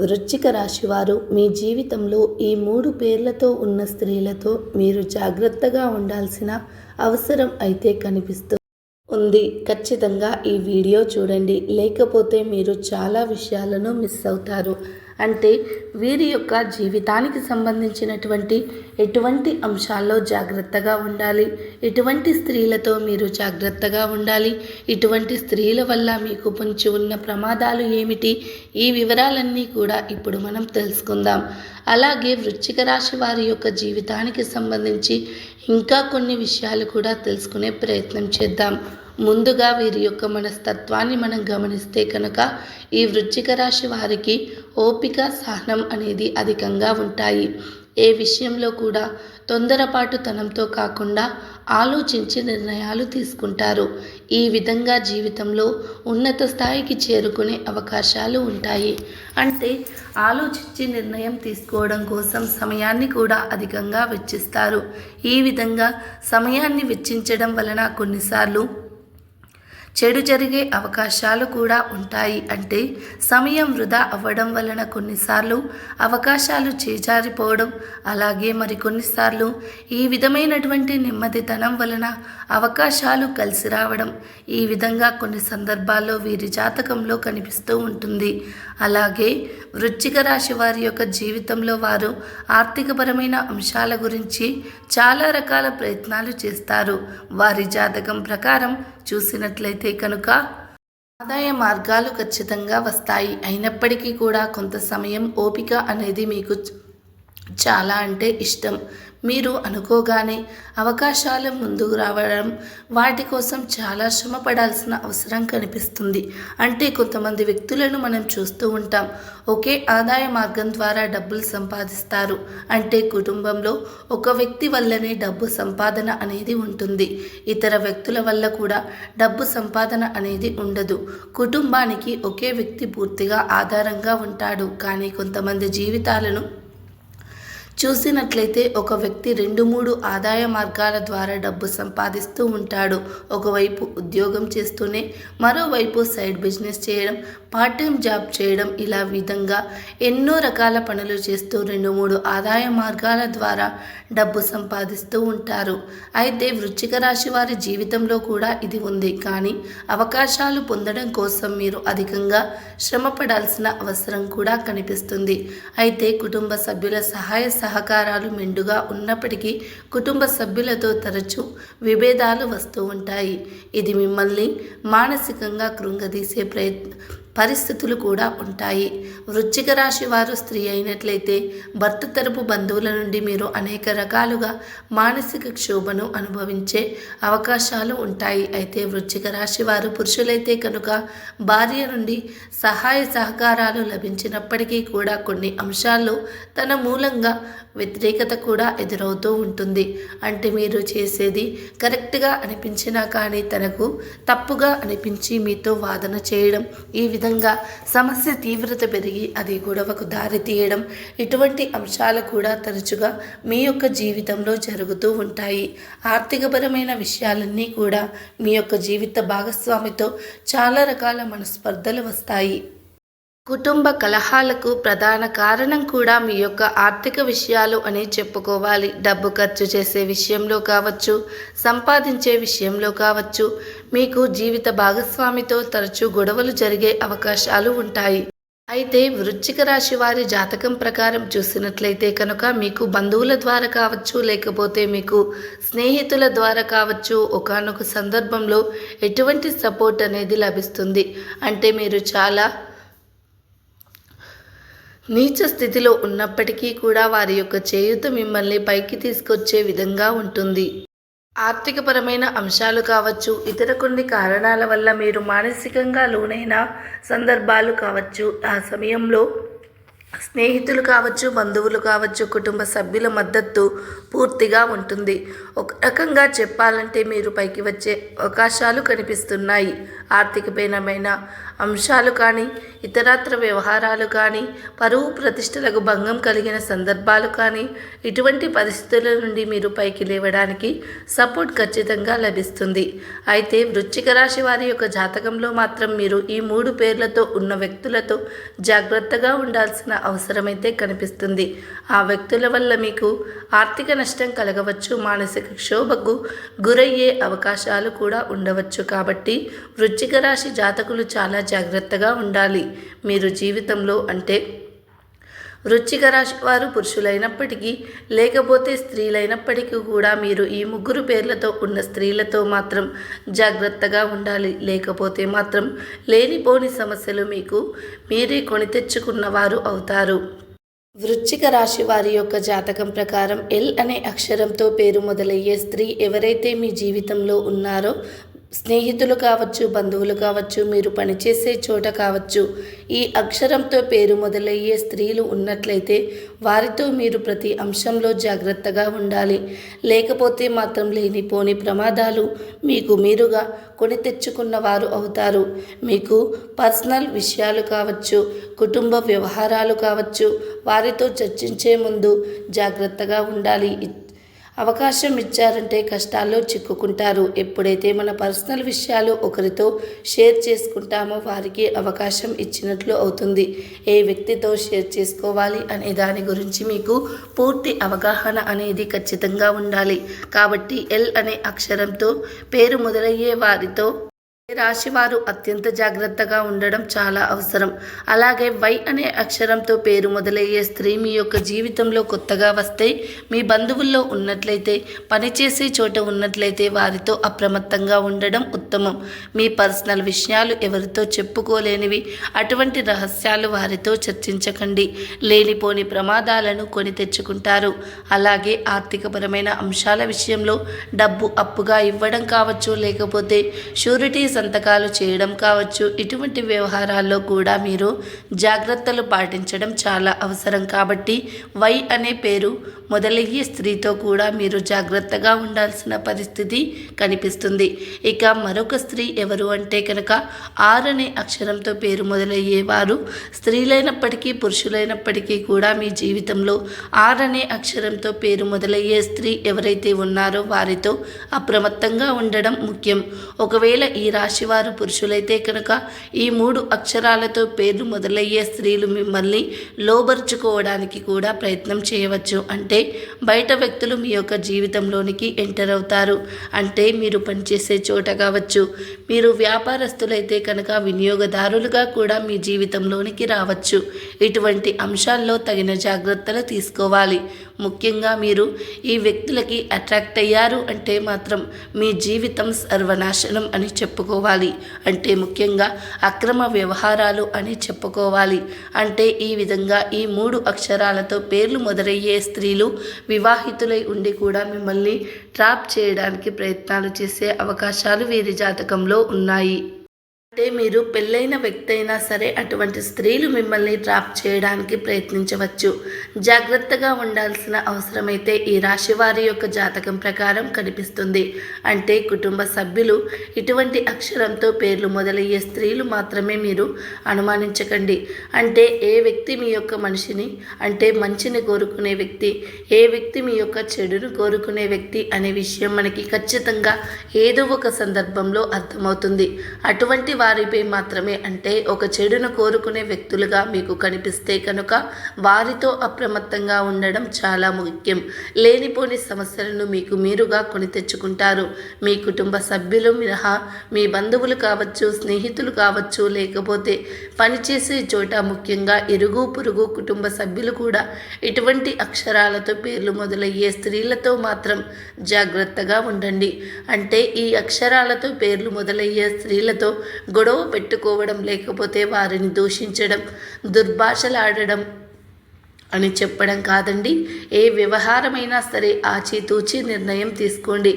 వృశ్చిక రాశివారు మీ జీవితంలో ఈ మూడు పేర్లతో ఉన్న స్త్రీలతో మీరు జాగ్రత్తగా ఉండాల్సిన అవసరం అయితే కనిపిస్తుంది ఉంది. ఖచ్చితంగా ఈ వీడియో చూడండి. లేకపోతే మీరు చాలా విషయాలను మిస్ అవుతారు. అంటే వీరి యొక్క జీవితానికి సంబంధించినటువంటి ఎటువంటి అంశాల్లో జాగ్రత్తగా ఉండాలి? ఎటువంటి స్త్రీలతో మీరు జాగ్రత్తగా ఉండాలి? ఇటువంటి స్త్రీల వల్ల మీకు పొంచి ఉన్న ప్రమాదాలు ఏమిటి? ఈ వివరాలన్నీ కూడా ఇప్పుడు మనం తెలుసుకుందాం. అలాగే వృశ్చిక రాశి వారి యొక్క జీవితానికి సంబంధించి ఇంకా కొన్ని విషయాలు కూడా తెలుసుకునే ప్రయత్నం చేద్దాం. ముందుగా వీరి యొక్క మనస్తత్వాన్ని మనం గమనిస్తే కనుక ఈ వృశ్చిక రాశి వారికి ఓపిక సహనం అనేది అధికంగా ఉంటాయి. ఏ విషయంలో కూడా తొందరపాటుతనంతో కాకుండా ఆలోచించి నిర్ణయాలు తీసుకుంటారు. ఈ విధంగా జీవితంలో ఉన్నత స్థాయికి చేరుకునే అవకాశాలు ఉంటాయి. అంటే ఆలోచించి నిర్ణయం తీసుకోవడం కోసం సమయాన్ని కూడా అధికంగా వెచ్చిస్తారు. ఈ విధంగా సమయాన్ని వెచ్చించడం వలన కొన్నిసార్లు చెడు జరిగే అవకాశాలు కూడా ఉంటాయి అంటే సమయం వృధా అవ్వడం వలన కొన్నిసార్లు అవకాశాలు చేజారిపోవడం అలాగే మరికొన్నిసార్లు ఈ విధమైనటువంటి నెమ్మదితనం వలన అవకాశాలు కలిసి రావడం ఈ విధంగా కొన్ని సందర్భాల్లో వీరి జాతకంలో కనిపిస్తూ ఉంటుంది. అలాగే వృశ్చిక రాశి వారి యొక్క జీవితంలో వారు ఆర్థికపరమైన అంశాల గురించి చాలా రకాల ప్రయత్నాలు చేస్తారు. వారి జాతకం ప్రకారం చూసినట్లయితే కనుక ఆదాయ మార్గాలు ఖచ్చితంగా వస్తాయి. అయినప్పటికీ కూడా కొంత సమయం ఓపిక అనేది మీకు చాలా అంటే ఇష్టం. మీరు అనుకోగానే అవకాశాలు ముందుకు రావడం వాటి కోసం చాలా శ్రమ పడాల్సిన అవసరం కనిపిస్తుంది. అంటే కొంతమంది వ్యక్తులను మనం చూస్తూ ఉంటాం. ఒకే ఆదాయ మార్గం ద్వారా డబ్బులు సంపాదిస్తారు. అంటే కుటుంబంలో ఒక వ్యక్తి వల్లనే డబ్బు సంపాదన అనేది ఉంటుంది. ఇతర వ్యక్తుల వల్ల కూడా డబ్బు సంపాదన అనేది ఉండదు. కుటుంబానికి ఒకే వ్యక్తి పూర్తిగా ఆధారంగా ఉంటాడు. కానీ కొంతమంది జీవితాలను చూసినట్లయితే ఒక వ్యక్తి రెండు మూడు ఆదాయ మార్గాల ద్వారా డబ్బు సంపాదిస్తూ ఉంటాడు. ఒకవైపు ఉద్యోగం చేస్తూనే మరోవైపు సైడ్ బిజినెస్ చేయడం పార్ట్ టైం జాబ్ చేయడం ఇలా విధంగా ఎన్నో రకాల పనులు చేస్తూ రెండు మూడు ఆదాయ మార్గాల ద్వారా డబ్బు సంపాదిస్తూ ఉంటారు. అయితే వృశ్చిక రాశి వారి జీవితంలో కూడా ఇది ఉంది. కానీ అవకాశాలు పొందడం కోసం మీరు అధికంగా శ్రమపడాల్సిన అవసరం కూడా కనిపిస్తుంది. అయితే కుటుంబ సభ్యుల సహాయ సహకారాలు మెండుగా ఉన్నప్పటికీ కుటుంబ సభ్యులతో తరచూ విభేదాలు వస్తూ ఉంటాయి. ఇది మిమ్మల్ని మానసికంగా కృంగదీసే ప్రయత్న పరిస్థితులు కూడా ఉంటాయి. వృశ్చిక రాశి వారు స్త్రీ అయినట్లయితే భర్త తరపు బంధువుల నుండి మీరు అనేక రకాలుగా మానసిక క్షోభను అనుభవించే అవకాశాలు ఉంటాయి. అయితే వృశ్చిక రాశి వారు పురుషులైతే కనుక భార్య నుండి సహాయ సహకారాలు లభించినప్పటికీ కూడా కొన్ని అంశాల్లో తన మూలంగా వ్యతిరేకత కూడా ఎదురవుతూ ఉంటుంది. అంటే మీరు చేసేది కరెక్ట్గా అనిపించినా కానీ తనకు తప్పుగా అనిపించి మీతో వాదన చేయడం ఈ విధంగా సమస్య తీవ్రత పెరిగి అది గొడవకు దారి తీయడం ఇటువంటి అంశాలు కూడా తరచుగా మీ యొక్క జీవితంలో జరుగుతూ ఉంటాయి. ఆర్థికపరమైన విషయాలన్నీ కూడా మీ యొక్క జీవిత భాగస్వామితో చాలా రకాల మనస్పర్ధలు వస్తాయి. కుటుంబ కలహాలకు ప్రధాన కారణం కూడా మీ యొక్క ఆర్థిక విషయాలు అని చెప్పుకోవాలి. డబ్బు ఖర్చు చేసే విషయంలో కావచ్చు సంపాదించే విషయంలో కావచ్చు మీకు జీవిత భాగస్వామితో తరచూ గొడవలు జరిగే అవకాశాలు ఉంటాయి. అయితే వృశ్చిక రాశి వారి జాతకం ప్రకారం చూసినట్లయితే కనుక మీకు బంధువుల ద్వారా కావచ్చు లేకపోతే మీకు స్నేహితుల ద్వారా కావచ్చు ఒకనొక సందర్భంలో ఎటువంటి సపోర్ట్ అనేది లభిస్తుంది. అంటే మీరు చాలా నీచ స్థితిలో ఉన్నప్పటికీ కూడా వారి యొక్క చేయుత మిమ్మల్ని పైకి తీసుకొచ్చే విధంగా ఉంటుంది. ఆర్థికపరమైన అంశాలు కావచ్చు ఇతర కొన్ని కారణాల వల్ల మీరు మానసికంగా లోనైన సందర్భాలు కావచ్చు ఆ సమయంలో స్నేహితులు కావచ్చు బంధువులు కావచ్చు కుటుంబ సభ్యుల మద్దతు పూర్తిగా ఉంటుంది. ఒక రకంగా చెప్పాలంటే మీరు పైకి వచ్చే అవకాశాలు కనిపిస్తున్నాయి. ఆర్థికపైనమైన అంశాలు కానీ ఇతరత్ర వ్యవహారాలు కానీ పరువు ప్రతిష్టలకు భంగం కలిగిన సందర్భాలు కానీ ఇటువంటి పరిస్థితుల నుండి మీరు పైకి లేవడానికి సపోర్ట్ ఖచ్చితంగా లభిస్తుంది. అయితే వృశ్చిక రాశి వారి యొక్క జాతకంలో మాత్రం మీరు ఈ మూడు పేర్లతో ఉన్న వ్యక్తులతో జాగ్రత్తగా ఉండాల్సిన అవసరమైతే కనిపిస్తుంది. ఆ వ్యక్తుల వల్ల మీకు ఆర్థిక నష్టం కలగవచ్చు మానసిక క్షోభకు గురయ్యే అవకాశాలు కూడా ఉండవచ్చు. కాబట్టి వృశ్చిక రాశి జాతకులు చాలా జాగ్రత్తగా ఉండాలి. మీరు జీవితంలో అంటే వృశ్చిక రాశి వారు పురుషులైనప్పటికీ లేకపోతే స్త్రీలైనప్పటికీ కూడా మీరు ఈ ముగ్గురు పేర్లతో ఉన్న స్త్రీలతో మాత్రం జాగ్రత్తగా ఉండాలి. లేకపోతే మాత్రం లేనిపోని సమస్యలు మీకు మీరే కొని తెచ్చుకున్న వారు అవుతారు. వృశ్చిక రాశి వారి యొక్క జాతకం ప్రకారం ఎల్ అనే అక్షరంతో పేరు మొదలయ్యే స్త్రీ ఎవరైతే మీ జీవితంలో ఉన్నారో స్నేహితులు కావచ్చు బంధువులు కావచ్చు మీరు పనిచేసే చోట కావచ్చు ఈ అక్షరంతో పేరు మొదలయ్యే స్త్రీలు ఉన్నట్లయితే వారితో మీరు ప్రతి అంశంలో జాగ్రత్తగా ఉండాలి. లేకపోతే మాత్రం లేనిపోని ప్రమాదాలు మీకు మీరుగా కొని తెచ్చుకున్న వారు అవుతారు. మీకు పర్సనల్ విషయాలు కావచ్చు కుటుంబ వ్యవహారాలు కావచ్చు వారితో చర్చించే ముందు జాగ్రత్తగా ఉండాలి. అవకాశం ఇచ్చారంటే కష్టాల్లో చిక్కుకుంటారు. ఎప్పుడైతే మన పర్సనల్ విషయాలు ఒకరితో షేర్ చేసుకుంటామో వారికి అవకాశం ఇచ్చినట్లు అవుతుంది. ఏ వ్యక్తితో షేర్ చేసుకోవాలి అనే దాని గురించి మీకు పూర్తి అవగాహన అనేది ఖచ్చితంగా ఉండాలి. కాబట్టి ఎల్ అనే అక్షరంతో పేరు మొదలయ్యే వారితో రాశివారు అత్యంత జాగ్రత్తగా ఉండడం చాలా అవసరం. అలాగే వై అనే అక్షరంతో పేరు మొదలయ్యే స్త్రీ మీ యొక్క జీవితంలో కొత్తగా వస్తే మీ బంధువుల్లో ఉన్నట్లయితే పనిచేసే చోట ఉన్నట్లయితే వారితో అప్రమత్తంగా ఉండడం ఉత్తమం. మీ పర్సనల్ విషయాలు ఎవరితో చెప్పుకోలేనివి అటువంటి రహస్యాలు వారితో చర్చించకండి. లేనిపోని ప్రమాదాలను కొని తెచ్చుకుంటారు. అలాగే ఆర్థికపరమైన అంశాల విషయంలో డబ్బు అప్పుగా ఇవ్వడం కావచ్చు లేకపోతే షూరిటీ సంతకాలు చేయడం కావచ్చు. ఇటువంటి వ్యవహారాల్లో కూడా మీరు జాగ్రత్తలు పాటించడం చాలా అవసరం. కాబట్టి వై అనే పేరు మొదలయ్యే స్త్రీతో కూడా మీరు జాగ్రత్తగా ఉండాల్సిన పరిస్థితి కనిపిస్తుంది. ఇక మరొక స్త్రీ ఎవరు అంటే కనుక ఆర్ అనే అక్షరంతో పేరు మొదలయ్యేవారు. స్త్రీలైనప్పటికీ పురుషులైనప్పటికీ కూడా మీ జీవితంలో ఆర్ అనే అక్షరంతో పేరు మొదలయ్యే స్త్రీ ఎవరైతే ఉన్నారో వారితో అప్రమత్తంగా ఉండడం ముఖ్యం. ఒకవేళ ఈ రాశి రాశివారు పురుషులైతే కనుక ఈ మూడు అక్షరాలతో పేర్లు మొదలయ్యే స్త్రీలు మిమ్మల్ని లోబరుచుకోవడానికి కూడా ప్రయత్నం చేయవచ్చు. అంటే బయట వ్యక్తులు మీ యొక్క జీవితంలోనికి ఎంటర్ అవుతారు. అంటే మీరు పనిచేసే చోట కావచ్చు. మీరు వ్యాపారస్తులైతే కనుక వినియోగదారులుగా కూడా మీ జీవితంలోనికి రావచ్చు. ఇటువంటి అంశాల్లో తగిన జాగ్రత్తలు తీసుకోవాలి. ముఖ్యంగా మీరు ఈ వ్యక్తులకి అట్రాక్ట్ అయ్యారు అంటే మాత్రం మీ జీవితం సర్వనాశనం అని చెప్పుకోవాలి. అంటే ముఖ్యంగా అక్రమ వ్యవహారాలు అని చెప్పుకోవాలి. అంటే ఈ విధంగా ఈ మూడు అక్షరాలతో పేర్లు మొదలయ్యే స్త్రీలు వివాహితులై ఉండి కూడా మిమ్మల్ని ట్రాప్ చేయడానికి ప్రయత్నాలు చేసే అవకాశాలు వీరి జాతకంలో ఉన్నాయి. అంటే మీరు పెళ్ళైన వ్యక్తి అయినా సరే అటువంటి స్త్రీలు మిమ్మల్ని ట్రాప్ చేయడానికి ప్రయత్నించవచ్చు. జాగ్రత్తగా ఉండాల్సిన అవసరమైతే ఈ రాశి వారి యొక్క జాతకం ప్రకారం కనిపిస్తుంది. అంటే కుటుంబ సభ్యులు ఇటువంటి అక్షరంతో పేర్లు మొదలయ్యే స్త్రీలు మాత్రమే మీరు అనుమానించకండి. అంటే ఏ వ్యక్తి మీ యొక్క మనిషిని అంటే మంచిని కోరుకునే వ్యక్తి ఏ వ్యక్తి మీ యొక్క చెడును కోరుకునే వ్యక్తి అనే విషయం మనకి ఖచ్చితంగా ఏదో ఒక సందర్భంలో అర్థమవుతుంది. అటువంటి వారిపై మాత్రమే అంటే ఒక చెడును కోరుకునే వ్యక్తులుగా మీకు కనిపిస్తే కనుక వారితో అప్రమత్తంగా ఉండడం చాలా ముఖ్యం. లేనిపోని సమస్యలను మీకు మీరుగా కొని తెచ్చుకుంటారు. మీ కుటుంబ సభ్యులు మినహా మీ బంధువులు కావచ్చు స్నేహితులు కావచ్చు లేకపోతే పనిచేసే చోట ముఖ్యంగా ఇరుగు పొరుగు కుటుంబ సభ్యులు కూడా ఇటువంటి అక్షరాలతో పేర్లు మొదలయ్యే స్త్రీలతో మాత్రం జాగ్రత్తగా ఉండండి. అంటే ఈ అక్షరాలతో పేర్లు మొదలయ్యే స్త్రీలతో గొడవ పెట్టుకోవడం లేకపోతే వారిని దూషించడం దుర్భాషలాడడం అని చెప్పడం కాదండి. ఏ వ్యవహారమైనా సరే ఆచితూచి నిర్ణయం తీసుకోండి.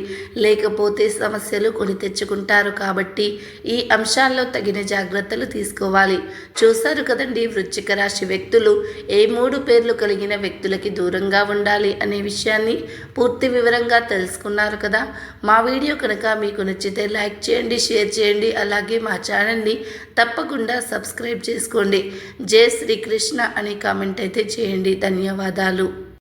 లేకపోతే సమస్యలు కొని తెచ్చుకుంటారు కాబట్టి ఈ అంశాల్లో తగిన జాగ్రత్తలు తీసుకోవాలి. చూశారు కదండి వృశ్చిక రాశి వ్యక్తులు ఏ మూడు పేర్లు కలిగిన వ్యక్తులకి దూరంగా ఉండాలి అనే విషయాన్ని పూర్తి వివరంగా తెలుసుకున్నారు కదా. మా వీడియో కనుక మీకు నచ్చితే లైక్ చేయండి షేర్ చేయండి అలాగే మా ఛానల్ని తప్పకుండా సబ్స్క్రైబ్ చేసుకోండి. జై శ్రీకృష్ణ అనే కామెంట్ అయితే చేయండి. చేయండి. ధన్యవాదాలు.